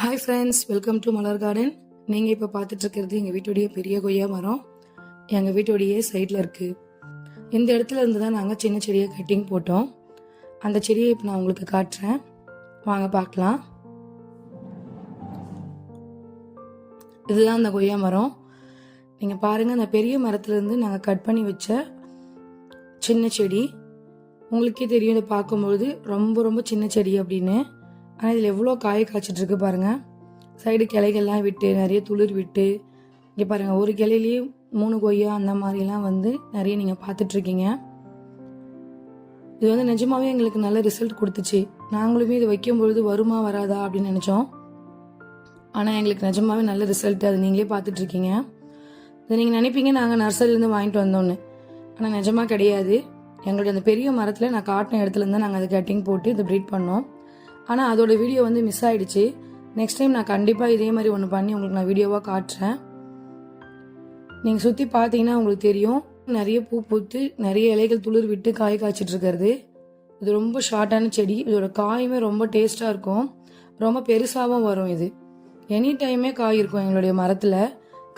Hi friends welcome to Malar garden நீங்கள் இப்போ பார்த்துட்டு இருக்கிறது எங்கள் வீட்டுடைய பெரிய கொய்யா மரம். எங்கள் வீட்டுடைய சைடில் இருக்குது இந்த இடத்துல இருந்து தான் நாங்கள் சின்ன செடியை கட்டிங் போட்டோம். அந்த செடியை இப்போ நான் உங்களுக்கு காட்டுறேன். வாங்க பார்க்கலாம். இதுதான் அந்த கொய்யா மரம். நீங்கள் பாருங்கள் அந்த பெரிய மரத்துலேருந்து நாங்கள் கட் பண்ணி வச்ச சின்ன செடி. உங்களுக்கே தெரியும் இதை பார்க்கும்பொழுது ரொம்ப ரொம்ப சின்ன செடி அப்படின்னு. ஆனால் இதில் எவ்வளோ காய காய்ச்சிட்ருக்கு பாருங்கள் சைடு கிளைகள்லாம் விட்டு நிறைய துளிர் விட்டு இங்கே பாருங்கள் ஒரு கிளையிலேயே மூணு கொய்யா அந்த மாதிரிலாம் வந்து நிறைய நீங்கள் பார்த்துட்ருக்கீங்க. இது வந்து நிஜமாவே எங்களுக்கு நல்ல ரிசல்ட் கொடுத்துச்சு. நாங்களுமே இது வைக்கும் பொழுது வருமா வராதா அப்படின்னு நினச்சோம். ஆனால் எங்களுக்கு நிஜமாவே நல்ல ரிசல்ட் அது. நீங்களே பார்த்துட்ருக்கீங்க. இதை நீங்கள் நினைப்பீங்க நாங்கள் நர்சரிலேருந்து வாங்கிட்டு வந்தோன்னு ஆனால் நிஜமாக கிடையாது. எங்களுடைய அந்த பெரிய மரத்தில் நான் காட்டின இடத்துல இருந்தால் நாங்கள் அதை கட்டிங் போட்டு இதை ப்ரீட் பண்ணோம். ஆனால் அதோட வீடியோ வந்து மிஸ் ஆயிடுச்சு. நெக்ஸ்ட் டைம் நான் கண்டிப்பாக இதே மாதிரி ஒன்று பண்ணி உங்களுக்கு நான் வீடியோவாக காட்டுறேன். நீங்கள் சுற்றி பார்த்தீங்கன்னா உங்களுக்கு தெரியும். நிறைய பூ பூத்து நிறைய இலைகள் துளிர் விட்டு காய் காய்ச்சிட்டு இருக்கிறது. இது ரொம்ப ஷார்ட்டான செடி. இதோட காயுமே ரொம்ப டேஸ்ட்டாக இருக்கும். ரொம்ப பெருசாகவும் வரும் இது. எனி டைமே காய் இருக்கும் எங்களுடைய மரத்தில்.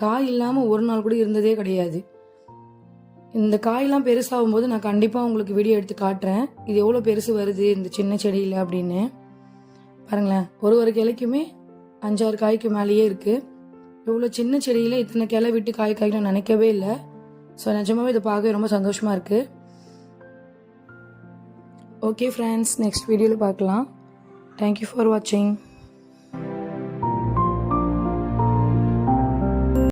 காய் இல்லாமல் ஒரு நாள் கூட இருந்ததே கிடையாது. இந்த காயெல்லாம் பெருசாகும் போது நான் கண்டிப்பாக உங்களுக்கு வீடியோ எடுத்து காட்டுறேன். இது எவ்வளோ பெருசு வருது இந்த சின்ன செடியில் அப்படின்னு. பாருங்களேன் ஒரு ஒரு கிளைக்குமே அஞ்சாறு காய்க்கு மேலேயே இருக்குது இவ்வளோ சின்ன செடியில் இத்தனை கிளை விட்டு காய் காய்க்கணும் நினைக்கவே இல்லை. ஸோ நிஜமாவே இதை பார்க்க ரொம்ப சந்தோஷமாக இருக்குது ஓகே ஃப்ரெண்ட்ஸ் நெக்ஸ்ட் வீடியோவில் பார்க்கலாம். தேங்க்யூ ஃபார் வாட்சிங்